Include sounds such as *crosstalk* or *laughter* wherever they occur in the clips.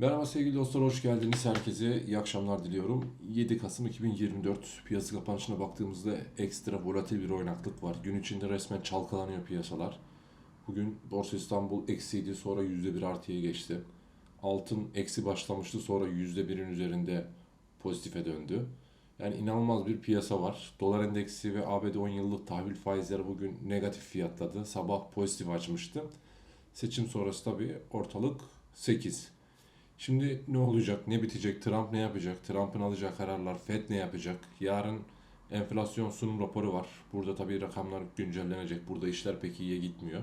Merhaba sevgili dostlar, hoş geldiniz. Herkese iyi akşamlar diliyorum. 7 Kasım 2024 piyasa kapanışına baktığımızda ekstra volatil bir oynaklık var. Gün içinde resmen çalkalanıyor piyasalar. Bugün Borsa İstanbul eksiydi, sonra %1 artıya geçti. Altın eksi başlamıştı, sonra %1'in üzerinde pozitife döndü. Yani inanılmaz bir piyasa var. Dolar endeksi ve ABD 10 yıllık tahvil faizleri bugün negatif fiyatladı. Sabah pozitif açmıştı. Seçim sonrası tabii ortalık 8. Şimdi ne olacak, ne bitecek, Trump ne yapacak, Trump'ın alacağı kararlar, Fed ne yapacak? Yarın enflasyon sunum raporu var. Burada tabii rakamlar güncellenecek. Burada işler pek iyiye gitmiyor.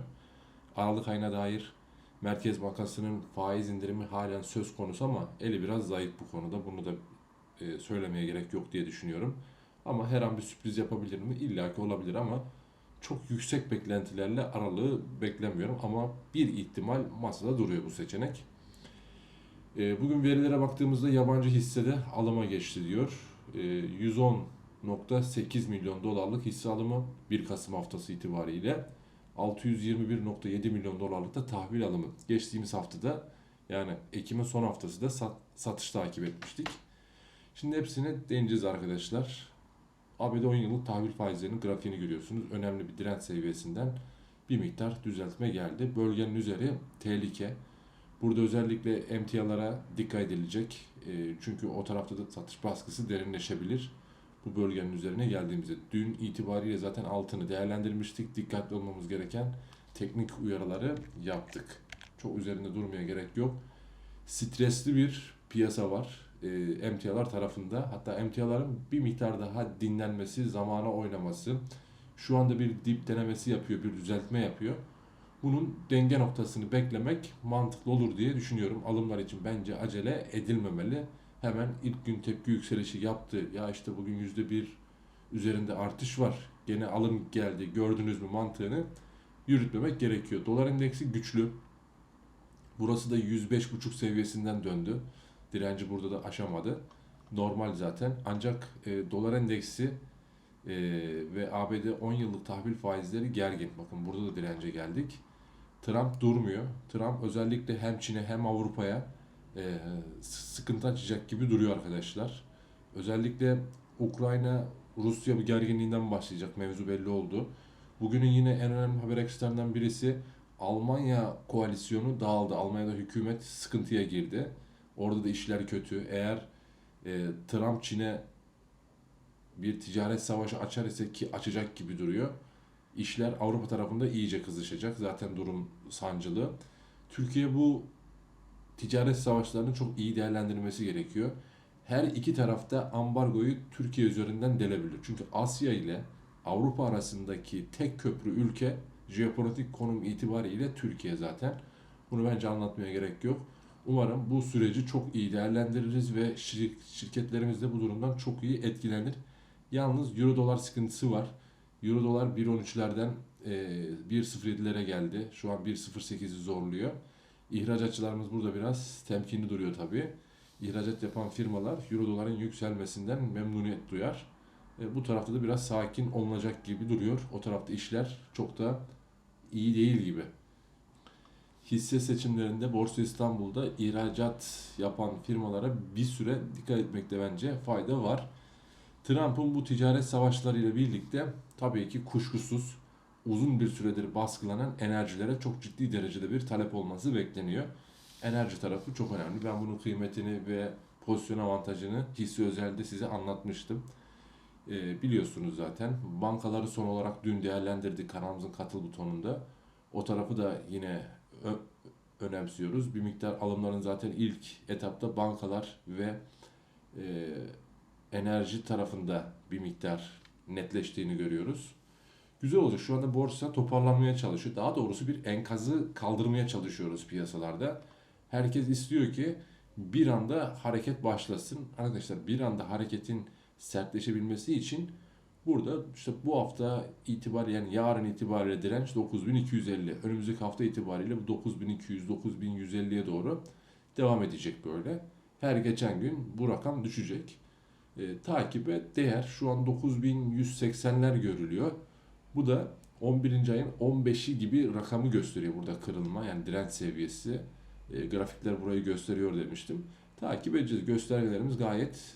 Aralık ayına dair Merkez Bankası'nın faiz indirimi halen söz konusu ama eli biraz zayıf bu konuda. Bunu da e, söylemeye gerek yok diye düşünüyorum. Ama her an bir sürpriz yapabilir mi? İlla ki olabilir ama çok yüksek beklentilerle aralığı beklemiyorum. Ama bir ihtimal masada duruyor bu seçenek. E, Bugün verilere baktığımızda yabancı hissede alıma geçti diyor. E, 110.8 milyon dolarlık hisse alımı 1 Kasım haftası itibariyle 621.7 milyon dolarlık da tahvil alımı. Geçtiğimiz haftada yani Ekim'in son haftası da sat- satış takip etmiştik. Şimdi hepsine değineceğiz arkadaşlar. ABD 10 yıllık tahvil faizlerinin grafiğini görüyorsunuz. Önemli bir direnç seviyesinden bir miktar düzeltme geldi. Bölgenin üzeri tehlike. Burada özellikle emtialara dikkat edilecek. E, çünkü o tarafta da satış baskısı derinleşebilir. Bu bölgenin üzerine geldiğimizde. Dün itibariyle zaten altını değerlendirmiştik. Dikkatli olmamız gereken teknik uyarıları yaptık. Çok üzerinde durmaya gerek yok. Stresli bir piyasa var e, emtialar tarafında. Hatta emtiaların bir miktar daha dinlenmesi, zamana oynaması. Şu anda bir dip denemesi yapıyor, bir düzeltme yapıyor bunun denge noktasını beklemek mantıklı olur diye düşünüyorum. Alımlar için bence acele edilmemeli. Hemen ilk gün tepki yükselişi yaptı. Ya işte bugün yüzde bir üzerinde artış var. Gene alım geldi gördünüz mü mantığını yürütmemek gerekiyor. Dolar endeksi güçlü. Burası da 105.5 seviyesinden döndü. Direnci burada da aşamadı. Normal zaten. Ancak e, dolar endeksi e, ve ABD 10 yıllık tahvil faizleri gergin. Bakın burada da dirence geldik. Trump durmuyor. Trump özellikle hem Çin'e hem Avrupa'ya e, sıkıntı açacak gibi duruyor arkadaşlar. Özellikle Ukrayna Rusya bu gerginliğinden başlayacak mevzu belli oldu. Bugünün yine en önemli haber akışlarından birisi Almanya koalisyonu dağıldı. Almanya'da hükümet sıkıntıya girdi. Orada da işler kötü. Eğer e, Trump Çin'e bir ticaret savaşı açar ise ki açacak gibi duruyor. İşler Avrupa tarafında iyice kızışacak. Zaten durum sancılı. Türkiye bu ticaret savaşlarını çok iyi değerlendirmesi gerekiyor. Her iki tarafta ambargoyu Türkiye üzerinden delebilir. Çünkü Asya ile Avrupa arasındaki tek köprü ülke jeopolitik konum itibariyle Türkiye zaten. Bunu bence anlatmaya gerek yok. Umarım bu süreci çok iyi değerlendiririz ve şir- şirketlerimiz de bu durumdan çok iyi etkilenir. Yalnız euro dolar sıkıntısı var. Euro dolar 1.13'lerden e, 1.07'lere geldi. Şu an 1.08'i zorluyor. İhracatçılarımız burada biraz temkinli duruyor tabii. İhracat yapan firmalar euro doların yükselmesinden memnuniyet duyar. E, bu tarafta da biraz sakin olunacak gibi duruyor. O tarafta işler çok da iyi değil gibi. Hisse seçimlerinde Borsa İstanbul'da ihracat yapan firmalara bir süre dikkat etmekte bence fayda var. Trump'ın bu ticaret savaşlarıyla birlikte tabii ki kuşkusuz uzun bir süredir baskılanan enerjilere çok ciddi derecede bir talep olması bekleniyor. Enerji tarafı çok önemli. Ben bunun kıymetini ve pozisyon avantajını hisse özelde size anlatmıştım. Ee, biliyorsunuz zaten. Bankaları son olarak dün değerlendirdik kanalımızın katıl butonunda. O tarafı da yine önemsiyoruz. Bir miktar alımların zaten ilk etapta bankalar ve e, enerji tarafında bir miktar netleştiğini görüyoruz. Güzel olacak. Şu anda borsa toparlanmaya çalışıyor. Daha doğrusu bir enkazı kaldırmaya çalışıyoruz piyasalarda. Herkes istiyor ki bir anda hareket başlasın. Arkadaşlar bir anda hareketin sertleşebilmesi için burada işte bu hafta itibariyle yani yarın itibariyle direnç 9250. Önümüzdeki hafta itibariyle bu 9200 9150'ye doğru devam edecek böyle. Her geçen gün bu rakam düşecek e, takibe değer. Şu an 9180'ler görülüyor. Bu da 11. ayın 15'i gibi rakamı gösteriyor burada kırılma yani direnç seviyesi. E, grafikler burayı gösteriyor demiştim. Takip edeceğiz. Göstergelerimiz gayet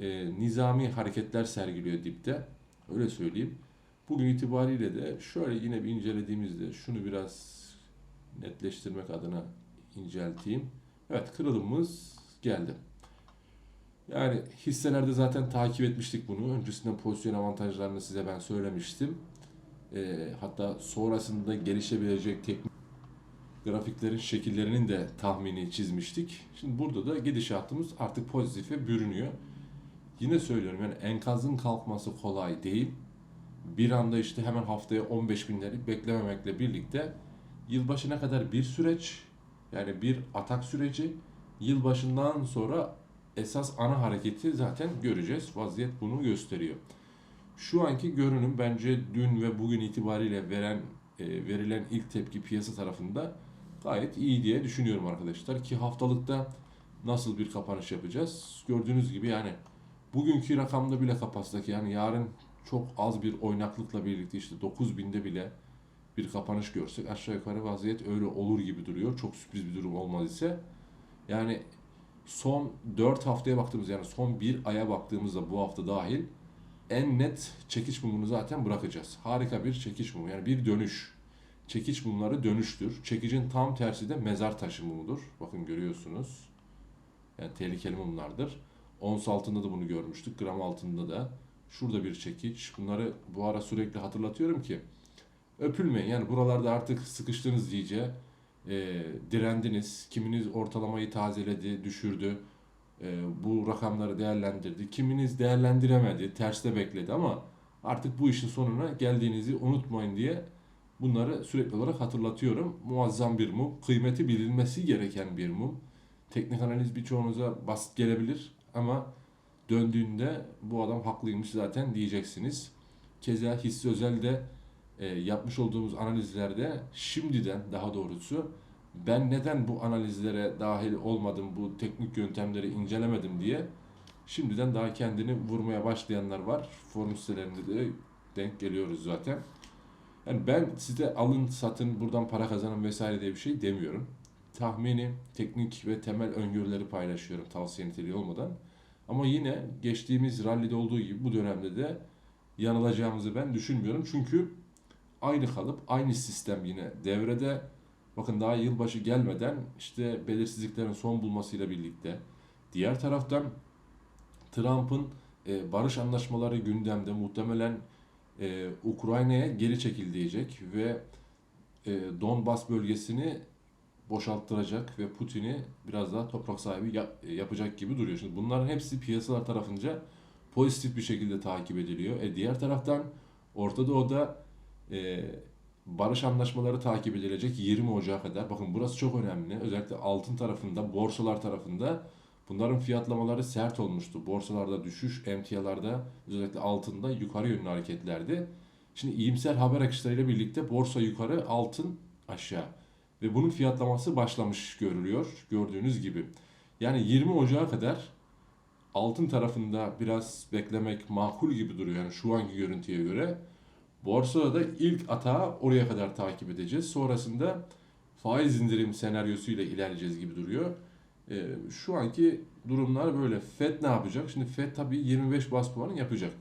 e, nizami hareketler sergiliyor dipte. Öyle söyleyeyim. Bugün itibariyle de şöyle yine bir incelediğimizde şunu biraz netleştirmek adına incelteyim. Evet kırılımımız geldi. Yani hisselerde zaten takip etmiştik bunu. Öncesinden pozisyon avantajlarını size ben söylemiştim. Ee, hatta sonrasında gelişebilecek teknik grafiklerin şekillerinin de tahmini çizmiştik. Şimdi burada da gidişatımız artık pozitife bürünüyor. Yine söylüyorum yani enkazın kalkması kolay değil. Bir anda işte hemen haftaya 15 binleri beklememekle birlikte yılbaşına kadar bir süreç yani bir atak süreci yılbaşından sonra esas ana hareketi zaten göreceğiz. Vaziyet bunu gösteriyor. Şu anki görünüm bence dün ve bugün itibariyle veren e, verilen ilk tepki piyasa tarafında gayet iyi diye düşünüyorum arkadaşlar ki haftalıkta nasıl bir kapanış yapacağız? Gördüğünüz gibi yani bugünkü rakamda bile kapatsak yani yarın çok az bir oynaklıkla birlikte işte 9000'de bile bir kapanış görsek aşağı yukarı vaziyet öyle olur gibi duruyor. Çok sürpriz bir durum olmaz ise. Yani son 4 haftaya baktığımız yani son bir aya baktığımızda bu hafta dahil en net çekiş mumunu zaten bırakacağız. Harika bir çekiş mumu yani bir dönüş. Çekiç mumları dönüştür. Çekicin tam tersi de mezar taşı mumudur. Bakın görüyorsunuz. Yani tehlikeli mumlardır. Ons altında da bunu görmüştük. Gram altında da. Şurada bir çekiç. Bunları bu ara sürekli hatırlatıyorum ki öpülmeyin. Yani buralarda artık sıkıştınız iyice. E, direndiniz. Kiminiz ortalamayı tazeledi, düşürdü. E, bu rakamları değerlendirdi. Kiminiz değerlendiremedi, terste bekledi ama artık bu işin sonuna geldiğinizi unutmayın diye bunları sürekli olarak hatırlatıyorum. Muazzam bir mum, kıymeti bilinmesi gereken bir mum. Teknik analiz birçoğunuza basit gelebilir ama döndüğünde bu adam haklıymış zaten diyeceksiniz. Keza hisse özelde e, yapmış olduğumuz analizlerde şimdiden daha doğrusu ben neden bu analizlere dahil olmadım, bu teknik yöntemleri incelemedim diye şimdiden daha kendini vurmaya başlayanlar var. Forum sitelerinde de denk geliyoruz zaten. Yani ben size alın satın buradan para kazanın vesaire diye bir şey demiyorum. Tahmini, teknik ve temel öngörüleri paylaşıyorum tavsiye niteliği olmadan. Ama yine geçtiğimiz rallide olduğu gibi bu dönemde de yanılacağımızı ben düşünmüyorum. Çünkü aynı kalıp aynı sistem yine devrede. Bakın daha yılbaşı gelmeden işte belirsizliklerin son bulmasıyla birlikte diğer taraftan Trump'ın e, barış anlaşmaları gündemde muhtemelen e, Ukrayna'ya geri çekil ve e, Donbas bölgesini boşalttıracak ve Putin'i biraz daha toprak sahibi yap- yapacak gibi duruyor. Şimdi bunların hepsi piyasalar tarafınca pozitif bir şekilde takip ediliyor. E diğer taraftan Orta Doğu'da e, barış anlaşmaları takip edilecek 20 Ocağı kadar. Bakın burası çok önemli. Özellikle altın tarafında, borsalar tarafında bunların fiyatlamaları sert olmuştu. Borsalarda düşüş, emtialarda özellikle altında yukarı yönlü hareketlerdi. Şimdi iyimser haber akışlarıyla birlikte borsa yukarı, altın aşağı. Ve bunun fiyatlaması başlamış görülüyor. Gördüğünüz gibi. Yani 20 Ocağı kadar altın tarafında biraz beklemek makul gibi duruyor. Yani şu anki görüntüye göre. Borsada da ilk atağı oraya kadar takip edeceğiz. Sonrasında faiz indirim senaryosuyla ilerleyeceğiz gibi duruyor. Ee, şu anki durumlar böyle. Fed ne yapacak? Şimdi Fed tabii 25 bas puan yapacak.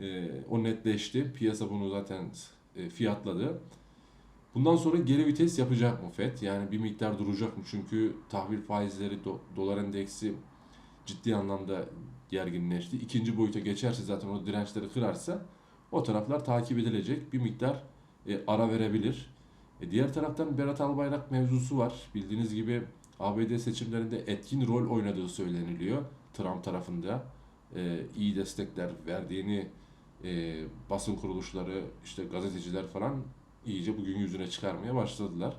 Ee, o netleşti. Piyasa bunu zaten e, fiyatladı. Bundan sonra geri vites yapacak mı Fed? Yani bir miktar duracak mı? Çünkü tahvil faizleri, do- dolar endeksi ciddi anlamda gerginleşti. İkinci boyuta geçerse zaten o dirençleri kırarsa o taraflar takip edilecek. Bir miktar e, ara verebilir. E, diğer taraftan Berat Albayrak mevzusu var. Bildiğiniz gibi ABD seçimlerinde etkin rol oynadığı söyleniliyor. Trump tarafında e, iyi destekler verdiğini e, basın kuruluşları, işte gazeteciler falan iyice bugün yüzüne çıkarmaya başladılar.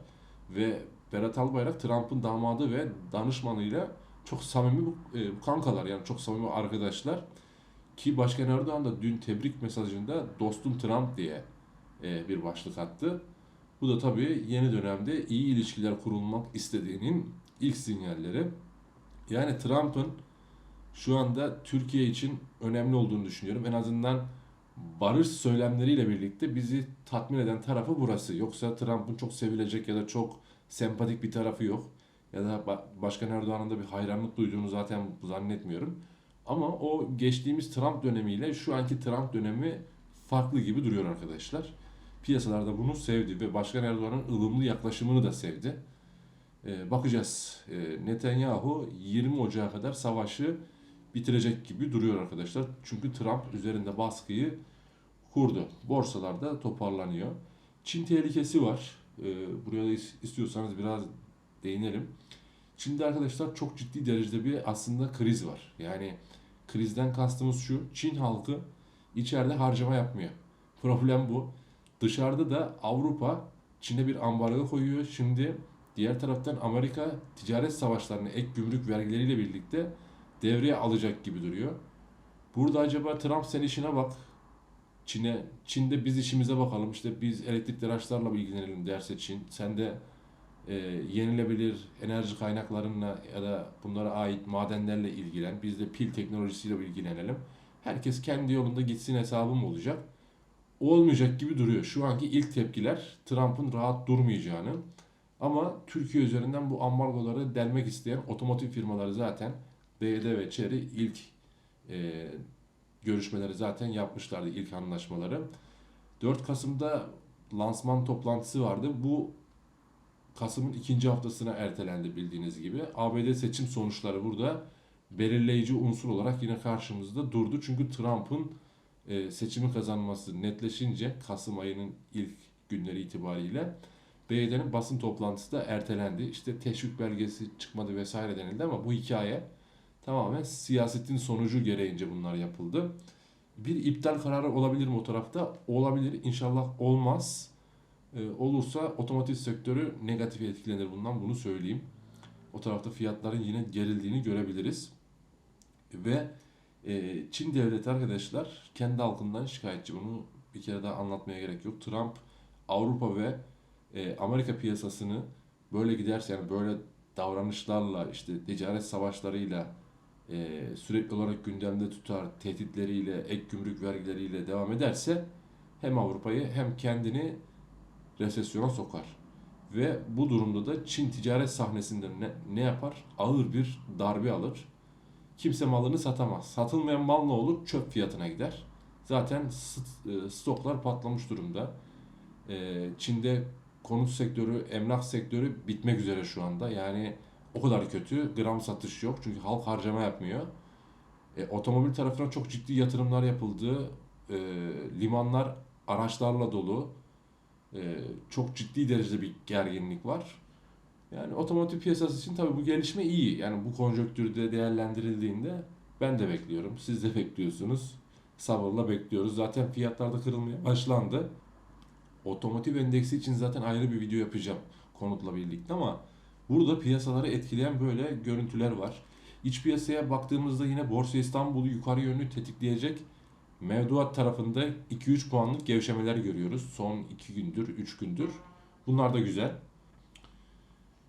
Ve Berat Albayrak Trump'ın damadı ve danışmanıyla çok samimi e, kankalar yani çok samimi arkadaşlar. Ki Başkan Erdoğan da dün tebrik mesajında dostum Trump diye e, bir başlık attı. Bu da tabii yeni dönemde iyi ilişkiler kurulmak istediğinin ilk sinyalleri. Yani Trump'ın şu anda Türkiye için önemli olduğunu düşünüyorum. En azından barış söylemleriyle birlikte bizi tatmin eden tarafı burası. Yoksa Trump'ın çok sevilecek ya da çok sempatik bir tarafı yok. ya da Ba- Başkan Erdoğan'ın da bir hayranlık duyduğunu zaten zannetmiyorum. Ama o geçtiğimiz Trump dönemiyle şu anki Trump dönemi farklı gibi duruyor arkadaşlar. Piyasalarda bunu sevdi ve Başkan Erdoğan'ın ılımlı yaklaşımını da sevdi. Ee, bakacağız. Ee, Netanyahu 20 Ocağı kadar savaşı bitirecek gibi duruyor arkadaşlar. Çünkü Trump üzerinde baskıyı kurdu. Borsalarda toparlanıyor. Çin tehlikesi var. Ee, buraya da is- istiyorsanız biraz değinelim. Çin'de arkadaşlar çok ciddi derecede bir aslında kriz var. Yani krizden kastımız şu. Çin halkı içeride harcama yapmıyor. Problem bu. Dışarıda da Avrupa Çin'e bir ambargo koyuyor. Şimdi diğer taraftan Amerika ticaret savaşlarını ek gümrük vergileriyle birlikte devreye alacak gibi duruyor. Burada acaba Trump sen işine bak. Çin'e Çin'de biz işimize bakalım. İşte biz elektrikli araçlarla ilgilenelim derse Çin. Sen de e, yenilebilir enerji kaynaklarına ya da bunlara ait madenlerle ilgilen. Biz de pil teknolojisiyle ilgilenelim. Herkes kendi yolunda gitsin hesabı mı olacak? Olmayacak gibi duruyor. Şu anki ilk tepkiler Trump'ın rahat durmayacağını. Ama Türkiye üzerinden bu ambargoları delmek isteyen otomotiv firmaları zaten BYD ve Chery ilk e, görüşmeleri zaten yapmışlardı ilk anlaşmaları. 4 Kasım'da lansman toplantısı vardı. Bu Kasım'ın ikinci haftasına ertelendi bildiğiniz gibi. ABD seçim sonuçları burada belirleyici unsur olarak yine karşımızda durdu. Çünkü Trump'ın e, seçimi kazanması netleşince Kasım ayının ilk günleri itibariyle BYD'nin basın toplantısı da ertelendi. İşte teşvik belgesi çıkmadı vesaire denildi ama bu hikaye tamamen siyasetin sonucu gereğince bunlar yapıldı. Bir iptal kararı olabilir mi o tarafta? Olabilir. İnşallah olmaz. Ee, olursa otomotiv sektörü negatif etkilenir bundan bunu söyleyeyim. O tarafta fiyatların yine gerildiğini görebiliriz. Ve e, Çin devleti arkadaşlar kendi halkından şikayetçi. Bunu bir kere daha anlatmaya gerek yok. Trump Avrupa ve e, Amerika piyasasını böyle giderse yani böyle davranışlarla işte ticaret savaşlarıyla e, sürekli olarak gündemde tutar, tehditleriyle, ek gümrük vergileriyle devam ederse hem Avrupa'yı hem kendini resesyona sokar. Ve bu durumda da Çin ticaret sahnesinde ne, ne yapar? Ağır bir darbe alır. Kimse malını satamaz. Satılmayan mal ne olur? Çöp fiyatına gider. Zaten e, stoklar patlamış durumda. E, Çin'de konut sektörü, emlak sektörü bitmek üzere şu anda. Yani o kadar kötü. Gram satış yok. Çünkü halk harcama yapmıyor. E, otomobil tarafına çok ciddi yatırımlar yapıldı. E, limanlar araçlarla dolu. E, çok ciddi derecede bir gerginlik var. Yani otomotiv piyasası için tabii bu gelişme iyi. Yani bu konjonktürde değerlendirildiğinde ben de bekliyorum. Siz de *laughs* bekliyorsunuz. Sabırla bekliyoruz. Zaten fiyatlarda kırılmaya başlandı. Otomotiv endeksi için zaten ayrı bir video yapacağım konutla birlikte ama burada piyasaları etkileyen böyle görüntüler var. İç piyasaya baktığımızda yine Borsa İstanbul'u yukarı yönlü tetikleyecek mevduat tarafında 2-3 puanlık gevşemeler görüyoruz. Son 2 gündür, 3 gündür. Bunlar da güzel.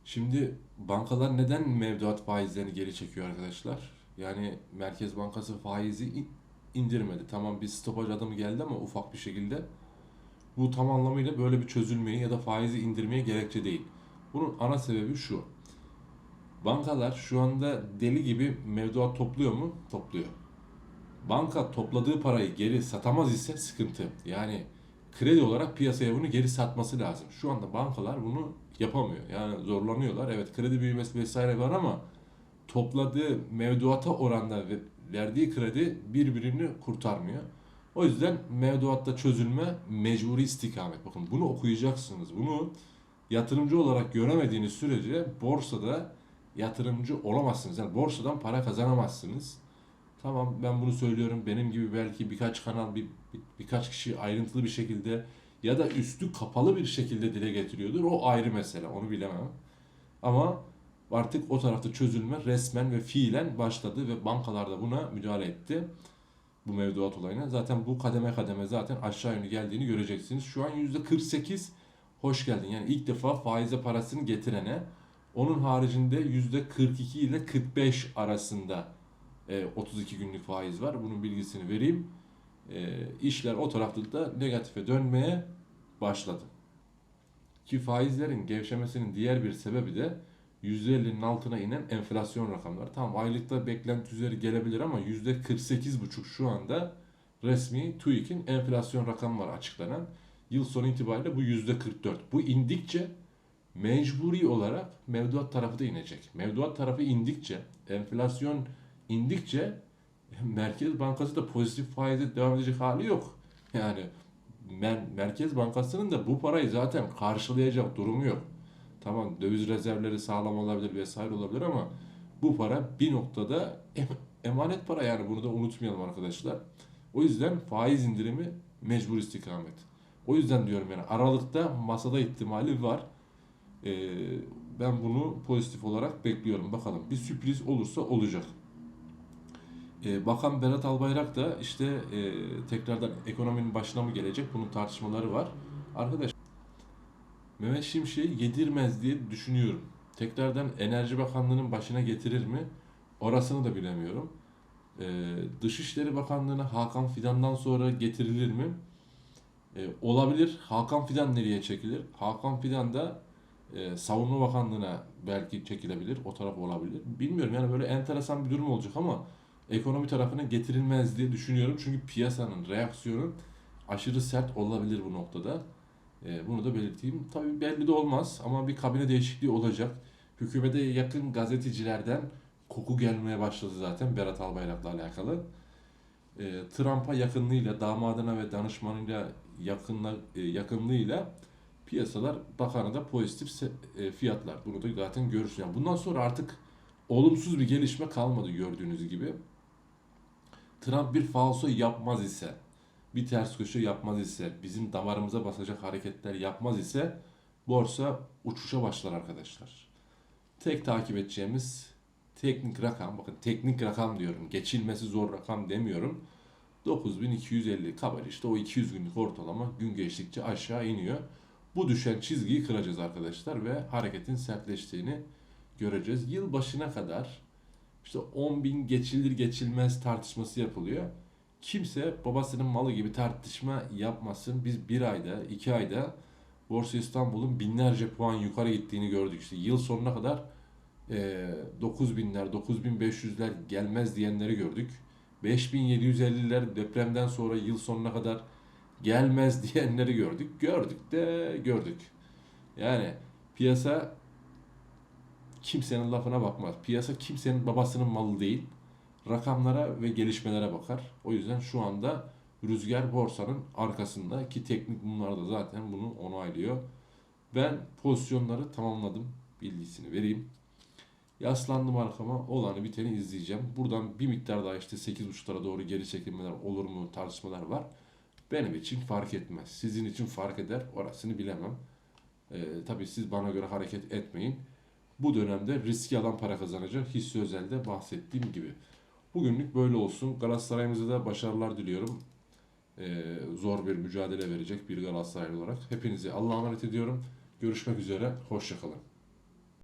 Şimdi bankalar neden mevduat faizlerini geri çekiyor arkadaşlar? Yani Merkez Bankası faizi in- indirmedi. Tamam bir stopaj adımı geldi ama ufak bir şekilde. Bu tam anlamıyla böyle bir çözülmeyi ya da faizi indirmeye gerekçe değil. Bunun ana sebebi şu. Bankalar şu anda deli gibi mevduat topluyor mu? Topluyor. Banka topladığı parayı geri satamaz ise sıkıntı. Yani kredi olarak piyasaya bunu geri satması lazım. Şu anda bankalar bunu yapamıyor. Yani zorlanıyorlar. Evet kredi büyümesi vesaire var ama topladığı mevduata oranda ve verdiği kredi birbirini kurtarmıyor. O yüzden mevduatta çözülme mecburi istikamet. Bakın bunu okuyacaksınız. Bunu yatırımcı olarak göremediğiniz sürece borsada yatırımcı olamazsınız. Yani borsadan para kazanamazsınız. Tamam ben bunu söylüyorum. Benim gibi belki birkaç kanal, bir, bir- birkaç kişi ayrıntılı bir şekilde ya da üstü kapalı bir şekilde dile getiriyordur. O ayrı mesele. Onu bilemem. Ama artık o tarafta çözülme resmen ve fiilen başladı ve bankalar da buna müdahale etti. Bu mevduat olayına. Zaten bu kademe kademe zaten aşağı yönlü geldiğini göreceksiniz. Şu an %48 hoş geldin. Yani ilk defa faize parasını getirene onun haricinde %42 ile 45 arasında e, 32 günlük faiz var. Bunun bilgisini vereyim. E, işler o tarafta da negatife dönmeye başladı. Ki faizlerin gevşemesinin diğer bir sebebi de %50'nin altına inen enflasyon rakamları. Tamam aylıkta beklenti üzeri gelebilir ama %48,5 şu anda resmi TÜİK'in enflasyon rakamı var açıklanan. Yıl sonu itibariyle bu %44. Bu indikçe mecburi olarak mevduat tarafı da inecek. Mevduat tarafı indikçe, enflasyon indikçe *laughs* Merkez Bankası da pozitif faize devam edecek hali yok. Yani Mer- Merkez Bankası'nın da bu parayı zaten karşılayacak durumu yok. Tamam döviz rezervleri sağlam olabilir vesaire olabilir ama bu para bir noktada em- emanet para yani bunu da unutmayalım arkadaşlar. O yüzden faiz indirimi mecbur istikamet. O yüzden diyorum yani Aralık'ta masada ihtimali var. Ee, ben bunu pozitif olarak bekliyorum. Bakalım bir sürpriz olursa olacak. Ee, Bakan Berat Albayrak da işte e, tekrardan ekonominin başına mı gelecek? Bunun tartışmaları var. Arkadaş Mehmet Şimşek'i yedirmez diye düşünüyorum. Tekrardan Enerji Bakanlığı'nın başına getirir mi? Orasını da bilemiyorum. Ee, Dışişleri Bakanlığı'na Hakan Fidan'dan sonra getirilir mi? Ee, olabilir. Hakan Fidan nereye çekilir? Hakan Fidan da e, Savunma Bakanlığı'na belki çekilebilir. O taraf olabilir. Bilmiyorum yani böyle enteresan bir durum olacak ama ekonomi tarafına getirilmez diye düşünüyorum. Çünkü piyasanın reaksiyonu aşırı sert olabilir bu noktada. E, bunu da belirteyim. Tabii belli de olmaz ama bir kabine değişikliği olacak. Hükümete yakın gazetecilerden koku gelmeye başladı zaten Berat Albayrak'la alakalı. E, Trump'a yakınlığıyla, damadına ve danışmanıyla yakınla, e, yakınlığıyla piyasalar bakanı da pozitif e, fiyatlar. Bunu da zaten görürsün. Yani bundan sonra artık olumsuz bir gelişme kalmadı gördüğünüz gibi. Trump bir falso yapmaz ise, bir ters köşe yapmaz ise, bizim damarımıza basacak hareketler yapmaz ise borsa uçuşa başlar arkadaşlar. Tek takip edeceğimiz teknik rakam, bakın teknik rakam diyorum, geçilmesi zor rakam demiyorum. 9250 kabar işte o 200 günlük ortalama gün geçtikçe aşağı iniyor. Bu düşen çizgiyi kıracağız arkadaşlar ve hareketin sertleştiğini göreceğiz. Yıl başına kadar işte 10 bin geçilir geçilmez tartışması yapılıyor. Kimse babasının malı gibi tartışma yapmasın. Biz bir ayda, iki ayda Borsa İstanbul'un binlerce puan yukarı gittiğini gördük. İşte yıl sonuna kadar e, 9 binler, 9500'ler gelmez diyenleri gördük. 5750'ler depremden sonra yıl sonuna kadar gelmez *laughs* diyenleri gördük. Gördük de gördük. Yani piyasa kimsenin lafına bakmaz. Piyasa kimsenin babasının malı değil. Rakamlara ve gelişmelere bakar. O yüzden şu anda rüzgar borsanın arkasında ki teknik bunlar da zaten bunu onaylıyor. Ben pozisyonları tamamladım. Bilgisini vereyim. Yaslandım arkama olanı biteni izleyeceğim. Buradan bir miktar daha işte 8.5'lara doğru geri çekilmeler olur mu tartışmalar var. Benim için fark etmez. Sizin için fark eder. Orasını bilemem. Ee, tabii siz bana göre hareket etmeyin. Bu dönemde riski alan para kazanacak hisse özelde bahsettiğim gibi. Bugünlük böyle olsun. Galatasaray'ımıza da başarılar diliyorum. Ee, zor bir mücadele verecek bir Galatasaraylı olarak. Hepinizi Allah'a emanet ediyorum. Görüşmek üzere. Hoşçakalın.